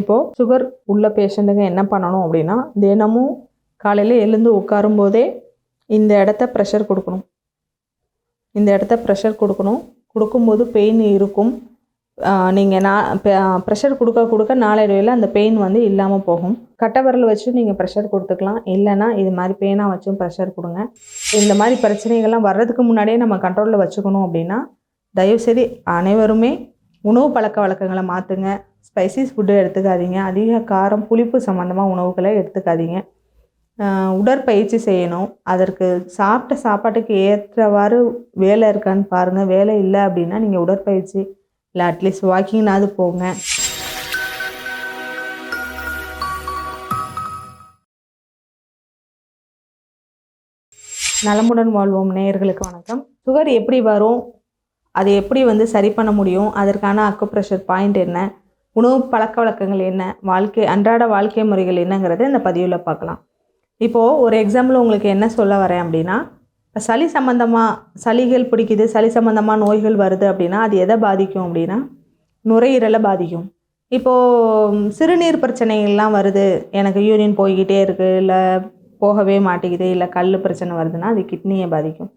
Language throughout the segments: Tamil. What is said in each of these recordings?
இப்போது சுகர் உள்ள பேஷண்ட்டுங்க என்ன பண்ணணும் அப்படின்னா தினமும் காலையில் எழுந்து உட்காரும் போதே இந்த இடத்த ப்ரெஷர் கொடுக்கணும். இந்த இடத்த ப்ரெஷர் கொடுக்கணும். கொடுக்கும்போது பெயின் இருக்கும். நீங்கள் நான் ப்ரெஷர் கொடுக்க கொடுக்க நாளடைவில் அந்த பெயின் வந்து இல்லாமல் போகும். கட்டவரல் வச்சும் வச்சு நீங்கள் ப்ரெஷர் கொடுத்துக்கலாம். இல்லைன்னா இது மாதிரி பெயினாக வச்சும் ப்ரெஷர் கொடுங்க. இந்த மாதிரி பிரச்சனைகள்லாம் வர்றதுக்கு முன்னாடியே நம்ம கண்ட்ரோலில் வச்சுக்கணும் அப்படின்னா தயவுசெய்து அனைவருமே உணவு பழக்க வழக்கங்களை மாற்றுங்க ஸ்பைசிஸ் ஃபுட்டு எடுத்துக்காதீங்க. அதிக காரம் புளிப்பு சம்மந்தமாக உணவுகளை எடுத்துக்காதீங்க. உடற்பயிற்சி செய்யணும். அதற்கு சாப்பிட்ட சாப்பாட்டுக்கு ஏற்றவாறு வேலை இருக்கான்னு பாருங்கள் வேலை இல்லை அப்படின்னா நீங்கள் உடற்பயிற்சி இல்லை அட்லீஸ்ட் வாக்கிங்னாவது போங்க. நலமுடன் வாழ்வோம். நேயர்களுக்கு வணக்கம். சுகர் எப்படி வரும்? அதை எப்படி வந்து சரி பண்ண முடியும்? அதற்கான அக்குப்ரெஷர் பாயிண்ட் என்ன? உணவு பழக்க வழக்கங்கள் என்ன வாழ்க்கை அன்றாட வாழ்க்கை முறைகள் என்னங்கிறத இந்த பதிவில் பார்க்கலாம். இப்போது ஒரு எக்ஸாம்பிள் உங்களுக்கு என்ன சொல்ல வரேன் அப்படின்னா சளி சம்மந்தமாக சளிகள் பிடிக்குது சளி சம்மந்தமாக நோய்கள் வருது அப்படின்னா அது எதை பாதிக்கும் அப்படின்னா நுரையீரலை பாதிக்கும். இப்போது சிறுநீர் பிரச்சனைகள்லாம் வருது எனக்கு யூரின் போய்கிட்டே இருக்குது இல்லை போகவே மாட்டேங்குது இல்லை கல் பிரச்சனை வருதுன்னா அது கிட்னியை பாதிக்கும்.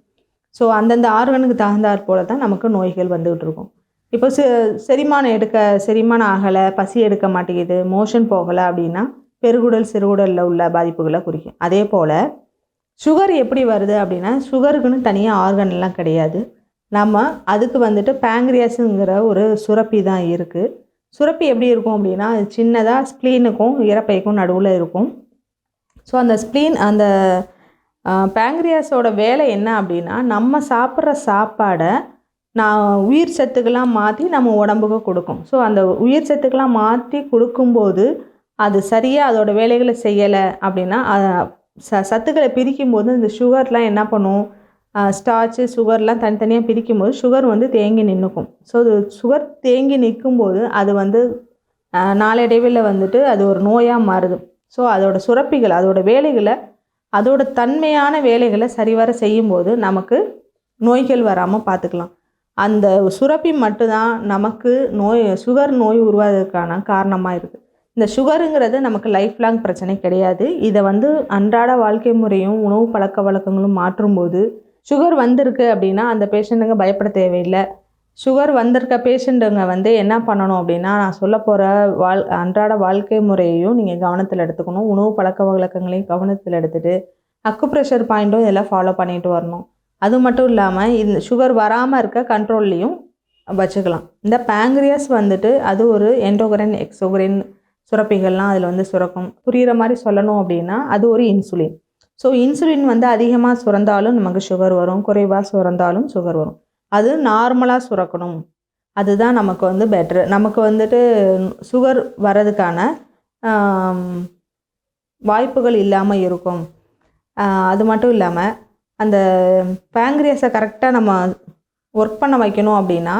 ஸோ அந்தந்த ஆர்கனுக்கு தகுந்தாற் போல தான் நமக்கு நோய்கள் வந்துகிட்டு இருக்கும். இப்போ செ செரிமானம் எடுக்க செரிமானம் ஆகலை பசி எடுக்க மாட்டேங்குது மோஷன் போகலை அப்படின்னா பெருகுடல் சிறுகுடலில் உள்ள பாதிப்புகளை குறிக்கும். அதே போல் சுகர் எப்படி வருது அப்படின்னா சுகருக்குன்னு தனியாக ஆர்கன் எல்லாம் கிடையாது. நம்ம அதுக்கு வந்துட்டு பேங்க்ரியாஸுங்கிற ஒரு சுரப்பி தான் இருக்குது சுரப்பி எப்படி இருக்கும் அப்படின்னா அது சின்னதாக ஸ்ப்ளீனுக்கும் இறப்பைக்கும் நடுவில் இருக்கும். ஸோ அந்த ஸ்ப்ளீன் அந்த பேங்க்ரியாஸோட வேலை என்ன அப்படின்னா நம்ம சாப்பிட்ற சாப்பாடை நான் உயிர் சத்துக்கெல்லாம் மாற்றி நம்ம உடம்புக்கு கொடுக்கும். ஸோ அந்த உயிர் சத்துக்கெல்லாம் மாற்றி கொடுக்கும்போது அது சரியாக அதோட வேலைகளை செய்யலை அப்படின்னா அ- ச சத்துக்களை பிரிக்கும் போது இந்த சுகர்லாம் என்ன பண்ணும்? ஸ்டாச்சு சுகர்லாம் தனித்தனியாக பிரிக்கும் போது சுகர் வந்து தேங்கி நின்றுக்கும் ஸோ அது சுகர் தேங்கி நிற்கும்போது அது வந்து நாளடைவில் வந்துட்டு அது ஒரு நோயாக மாறுது. ஸோ அதோட சுரப்பிகள் அதோட வேலைகளை அதோட தன்மையான வேலைகளை சரிவர செய்யும்போது நமக்கு நோய்கள் வராமல் பார்த்துக்கலாம் அந்த சுரப்பி மட்டும்தான் நமக்கு நோய் சுகர் நோய் உருவாவதற்கான காரணமாக இருக்குது இந்த சுகருங்கிறது நமக்கு லைஃப் லாங் பிரச்சனை கிடையாது. இதை வந்து அன்றாட வாழ்க்கை முறையும் உணவு பழக்க வழக்கங்களும் மாற்றும்போது சுகர் வந்திருக்கு அப்படின்னா அந்த பேஷண்ட்டுங்க பயப்பட தேவையில்லை. சுகர் வந்திருக்க பேஷண்ட்டுங்க வந்து என்ன பண்ணணும் அப்படின்னா நான் சொல்ல போகிற வாழ் அன்றாட வாழ்க்கை முறையையும் நீங்கள் கவனத்தில் எடுத்துக்கணும். உணவு பழக்க வழக்கங்களையும் கவனத்தில் அக்கு அக்குப்ரெஷர் பாயிண்ட்டும் இதெல்லாம் ஃபாலோ பண்ணிட்டு வரணும். அது மட்டும் இல்லாமல் இந்த சுகர் வராமல் இருக்க கண்ட்ரோல்லையும் வச்சுக்கலாம். இந்த பேங்க்ரியாஸ் வந்துட்டு அது ஒரு என்டோகரின் எக்ஸோகரின் சுரப்பிகள்லாம் அதில் வந்து சுரக்கும். புரிகிற மாதிரி சொல்லணும் அப்படின்னா அது ஒரு இன்சுலின் ஸோ இன்சுலின் வந்து அதிகமாக சுரந்தாலும் நமக்கு சுகர் வரும். குறைவாக சுரந்தாலும் சுகர் வரும். அது நார்மலாக சுரக்கணும். அதுதான் நமக்கு வந்து பெட்ரு நமக்கு வந்துட்டு சுகர் வர்றதுக்கான வாய்ப்புகள் இல்லாமல் இருக்கும். அது மட்டும் இல்லாமல் அந்த பேங்க்ரியஸை கரெக்டாக நம்ம ஒர்க் பண்ண வைக்கணும் அப்படின்னா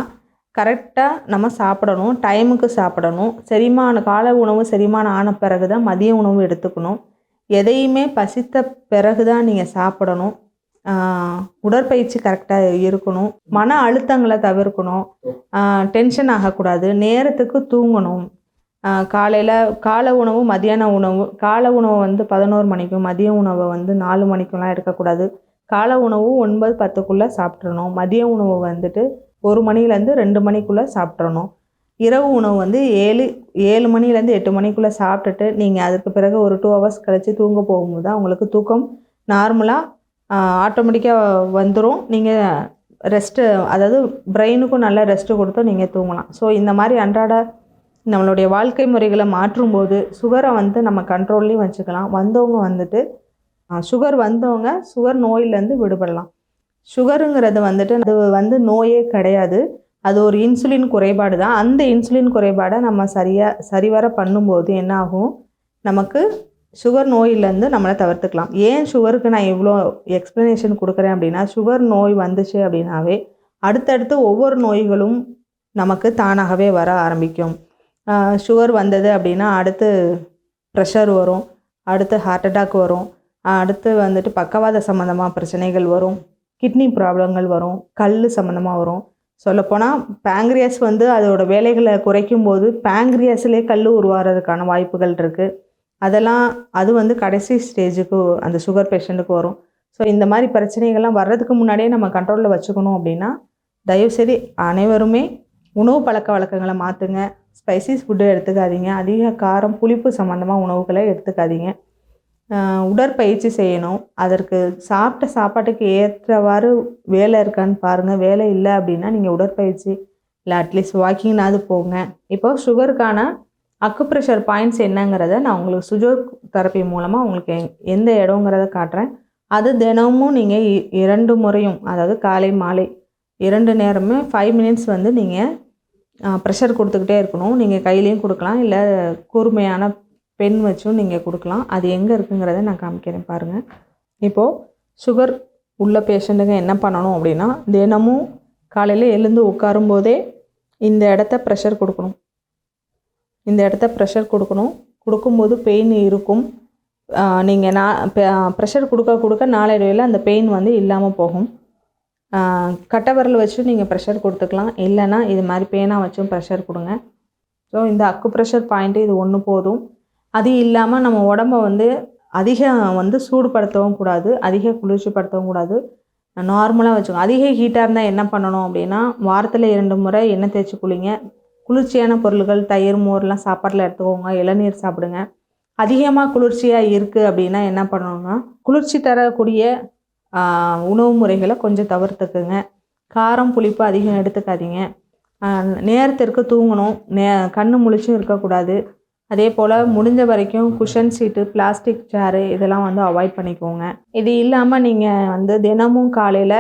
கரெக்டாக நம்ம சாப்பிடணும் டைமுக்கு சாப்பிடணும். செரிமான காலை உணவு செரிமானம் ஆன பிறகு தான் மதிய உணவு எடுத்துக்கணும். எதையுமே பசித்த பிறகு தான் நீங்கள் சாப்பிடணும் உடற்பயிற்சி கரெக்டாக இருக்கணும். மன அழுத்தங்களை தவிர்க்கணும். டென்ஷன் ஆகக்கூடாது. நேரத்துக்கு தூங்கணும். காலையில் காலை உணவு மதியான உணவு காலை உணவு வந்து பதினோரு மணிக்கும் மதிய உணவை வந்து நாலு மணிக்கெல்லாம் எடுக்கக்கூடாது. காலை உணவு ஒன்பது பத்துக்குள்ளே சாப்பிட்றணும் மதிய உணவு வந்துட்டு ஒரு மணிலேருந்து ரெண்டு மணிக்குள்ளே சாப்பிட்றணும் இரவு உணவு வந்து ஏழு ஏழு மணிலேருந்து எட்டு மணிக்குள்ளே சாப்பிட்டுட்டு நீங்கள் அதுக்கு பிறகு ஒரு டூ ஹவர்ஸ் கழித்து தூங்க போகும்போது தான் உங்களுக்கு தூக்கம் நார்மலாக ஆட்டோமேட்டிக்காக வந்துடும் நீங்கள் ரெஸ்ட்டு அதாவது பிரெயினுக்கும் நல்ல ரெஸ்ட்டு கொடுத்து நீங்கள் தூங்கலாம். ஸோ இந்த மாதிரி அன்றாட நம்மளுடைய வாழ்க்கை முறைகளை மாற்றும்போது சுகரை வந்து நம்ம கண்ட்ரோல்லையும் வச்சுக்கலாம். வந்தவங்க வந்துட்டு சுகர் வந்தவங்க சுகர் நோயிலேருந்து விடுபடலாம். சுகருங்கிறது வந்துட்டு அது வந்து நோயே கிடையாது. அது ஒரு இன்சுலின் குறைபாடு தான். அந்த இன்சுலின் குறைபாடை நம்ம சரியாக சரிவர பண்ணும்போது என்ன ஆகும்? நமக்கு சுகர் நோயிலேருந்து நம்மளை தவிர்த்துக்கலாம். ஏன் சுகருக்கு நான் இவ்வளோ எக்ஸ்ப்ளனேஷன் கொடுக்குறேன் அப்படின்னா சுகர் நோய் வந்துச்சு அப்படின்னாவே அடுத்தடுத்து ஒவ்வொரு நோய்களும் நமக்கு தானாகவே வர ஆரம்பிக்கும். சுகர் வந்தது அப்படின்னா அடுத்து ப்ரெஷர் வரும். அடுத்து ஹார்ட் அட்டாக் வரும். அடுத்து வந்துட்டு பக்கவாத சம்மந்தமாக பிரச்சனைகள் வரும் கிட்னி ப்ராப்ளங்கள் வரும் கல் சம்மந்தமாக வரும். சொல்லப்போனால் பேங்க்ரியாஸ் வந்து அதோட வேலைகளை குறைக்கும் போது பேங்க்ரியாஸ்லேயே கல் உருவாகிறதுக்கான வாய்ப்புகள் இருக்குது அதெல்லாம் அது வந்து கடைசி ஸ்டேஜுக்கு அந்த சுகர் பேஷண்ட்டுக்கு வரும். ஸோ இந்த மாதிரி பிரச்சனைகள்லாம் வர்றதுக்கு முன்னாடியே நம்ம கண்ட்ரோலில் வச்சுக்கணும் அப்படின்னா தயவுசெய்து அனைவருமே உணவு பழக்க வழக்கங்களை மாற்றுங்க ஸ்பைசிஸ் ஃபுட்டு எடுத்துக்காதீங்க. அதிக காரம் புளிப்பு சம்மந்தமாக உணவுகளை எடுத்துக்காதீங்க. உடற்பயிற்சி செய்யணும். அதற்கு சாப்பிட்ட சாப்பாட்டுக்கு ஏற்றவாறு வேலை இருக்கான்னு பாருங்கள் வேலை இல்லை அப்படின்னா நீங்கள் உடற்பயிற்சி இல்லை அட்லீஸ்ட் வாக்கிங்னாவது போங்க. இப்போ சுகருக்கான அக்குப்ரெஷர் பாயிண்ட்ஸ் என்னங்கிறத நான் உங்களுக்கு சுஜோ தெரப்பி மூலமாக உங்களுக்கு எந்த இடங்கிறத காட்டுறேன். அது தினமும் நீங்கள் இரண்டு முறையும் அதாவது காலை மாலை இரண்டு நேரமே ஃபைவ் மினிட்ஸ் வந்து நீங்கள் ப்ரெஷர் கொடுத்துக்கிட்டே இருக்கணும். நீங்கள் கையிலையும் கொடுக்கலாம். இல்லை கூர்மையான பென் வச்சும் நீங்கள் கொடுக்கலாம். அது எங்கே இருக்குங்கிறத நான் காமிக்கிறேன் பாருங்கள் இப்போது சுகர் உள்ள பேஷண்ட்டுங்க என்ன பண்ணணும் அப்படின்னா தினமும் காலையில் எழுந்து உட்காரும் போதே இந்த இடத்த ப்ரெஷர் கொடுக்கணும். இந்த இடத்த ப்ரெஷர் கொடுக்கணும். கொடுக்கும்போது பெயின் இருக்கும். நீங்கள் நான் ப்ரெஷர் கொடுக்க கொடுக்க நாளடைவில் அந்த பெயின் வந்து இல்லாமல் போகும். கட்டவரல் வச்சு நீங்கள் ப்ரெஷர் கொடுத்துக்கலாம். இல்லைன்னா இது மாதிரி பேனாக வச்சும் ப்ரெஷர் கொடுங்க. ஸோ இந்த அக்கு ப்ரெஷர் பாயிண்ட்டு இது ஒன்று போதும். அது இல்லாமல் நம்ம உடம்ப வந்து அதிகம் வந்து சூடுபடுத்தவும் கூடாது அதிக குளிர்ச்சிப்படுத்தவும் கூடாது. நார்மலாக வச்சுக்கோங்க அதிக ஹீட்டாக இருந்தால் என்ன பண்ணணும் அப்படின்னா வாரத்தில் இரண்டு முறை எண்ணெய் தேய்ச்சி குளிங்க. குளிர்ச்சியான பொருள்கள் தயிர் மோர்லாம் சாப்பாட்டில் எடுத்துக்கோங்க இளநீர் சாப்பிடுங்க. அதிகமாக குளிர்ச்சியாக இருக்குது அப்படின்னா என்ன பண்ணணும்னா குளிர்ச்சி தரக்கூடிய உணவு முறைகளை கொஞ்சம் தவிர்த்துக்குங்க. காரம் புளிப்பு அதிகம் எடுத்துக்காதீங்க. நேரத்திற்கு தூங்கணும். நே கண்ணு முழிச்சும் இருக்கக்கூடாது. அதே போல் முடிஞ்ச வரைக்கும் குஷன் சீட்டு பிளாஸ்டிக் சேரு இதெல்லாம் வந்து அவாய்ட் பண்ணிக்கோங்க. இது இல்லாமல் நீங்கள் வந்து தினமும் காலையில்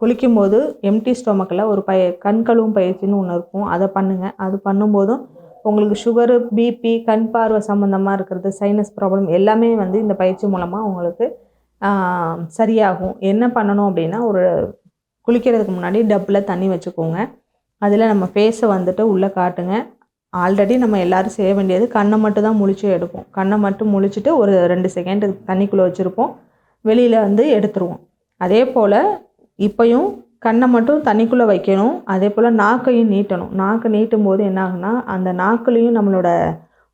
குளிக்கும்போது எம்டி ஸ்டொமக்கில் ஒரு பய கண்களும் பயிற்சின்னு ஒன்று இருக்கும். அதை பண்ணுங்கள் அது பண்ணும்போதும் உங்களுக்கு சுகரு பிபி கண் பார்வை சம்மந்தமாக இருக்கிறது சைனஸ் ப்ராப்ளம் எல்லாமே வந்து இந்த பயிற்சி மூலமாக உங்களுக்கு சரியாகும். என்ன பண்ணணும் அப்படின்னா ஒரு குளிக்கிறதுக்கு முன்னாடி டப்பில் தண்ணி வச்சுக்கோங்க. அதில் நம்ம ஃபேஸை வந்துட்டு உள்ளே காட்டுங்க. ஆல்ரெடி நம்ம எல்லாரும் செய்ய வேண்டியது கண்ணை மட்டும் தான் முழிச்சு எடுப்போம். கண்ணை மட்டும் முழிச்சிட்டு ஒரு ரெண்டு செகண்ட் தண்ணிக்குள்ளே வச்சுருப்போம். வெளியில் வந்து எடுத்துருவோம். அதே போல் இப்போயும் கண்ணை மட்டும் தண்ணிக்குள்ளே வைக்கணும். அதே போல் நாக்கையும் நீட்டணும். நாக்கு நீட்டும் போது என்ன ஆகுனா அந்த நாக்குலேயும் நம்மளோட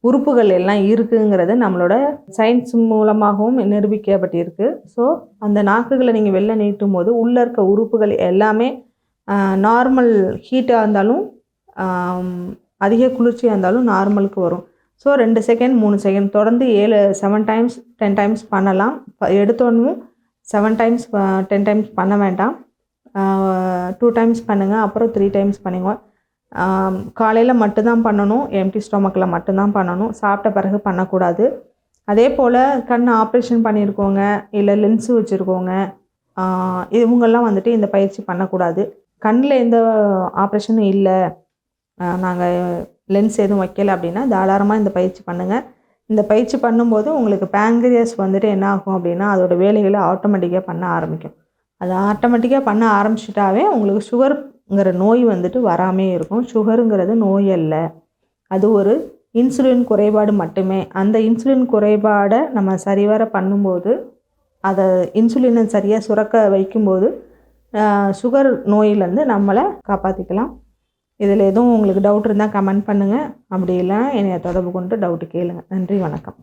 உறுப்புகள் எல்லாம் இருக்குங்கிறது நம்மளோட சயின்ஸ் மூலமாகவும் நிரூபிக்கப்பட்டிருக்கு. ஸோ அந்த நாக்குகளை நீங்கள் வெளில நீட்டும் போது உள்ளே இருக்க உறுப்புகள் எல்லாமே நார்மல் ஹீட்டாக இருந்தாலும் அதிக குளிர்ச்சியாக இருந்தாலும் நார்மலுக்கு வரும். ஸோ ரெண்டு செகண்ட் மூணு செகண்ட் தொடர்ந்து ஏழு செவன் டைம்ஸ் டென் டைம்ஸ் பண்ணலாம். ப- எடுத்தோன்னும் செவன் டைம்ஸ் டென் டைம்ஸ் பண்ண வேண்டாம். டூ டைம்ஸ் பண்ணுங்கள் அப்புறம் த்ரீ டைம்ஸ் பண்ணுங்க. காலையில் மட்டும்தான் பண்ணணும். எம்டி ஸ்டொமக்கில் மட்டும்தான் பண்ணணும். சாப்பிட்ட பிறகு பண்ணக்கூடாது. அதே போல் கண் ஆப்ரேஷன் பண்ணியிருக்கோங்க இல்லை லென்ஸு வச்சுருக்கோங்க. இவங்கெல்லாம் வந்துட்டு இந்த பயிற்சி பண்ணக்கூடாது. கண்ணில் எந்த ஆப்ரேஷனும் இல்லை. நாங்கள் லென்ஸ் எதுவும் வைக்கலை அப்படின்னா தாராளமாக இந்த பயிற்சி பண்ணுங்கள் இந்த பயிற்சி பண்ணும்போது உங்களுக்கு பேங்க்ரியஸ் வந்துட்டு என்ன ஆகும் அப்படின்னா அதோட வேலைகளை ஆட்டோமேட்டிக்காக பண்ண ஆரம்பிக்கும். அது ஆட்டோமேட்டிக்காக பண்ண ஆரம்பிச்சிட்டாவே உங்களுக்கு சுகருங்கிற நோய் வந்துட்டு வராமே இருக்கும். சுகருங்கிறது நோய் அல்ல. அது ஒரு இன்சுலின் குறைபாடு மட்டுமே. அந்த இன்சுலின் குறைபாடை நம்ம சரிவர பண்ணும்போது அதை இன்சுலினை சரியாக சுரக்க வைக்கும்போது சுகர் நோயிலேருந்து நம்மளை காப்பாற்றிக்கலாம் இதில் எதுவும் உங்களுக்கு டவுட் இருந்தால் கமெண்ட் பண்ணுங்கள் அப்படி இல்லைன்னா என்னை தொடர்பு கொண்டு டவுட்டு கேளுங்கள் நன்றி வணக்கம்.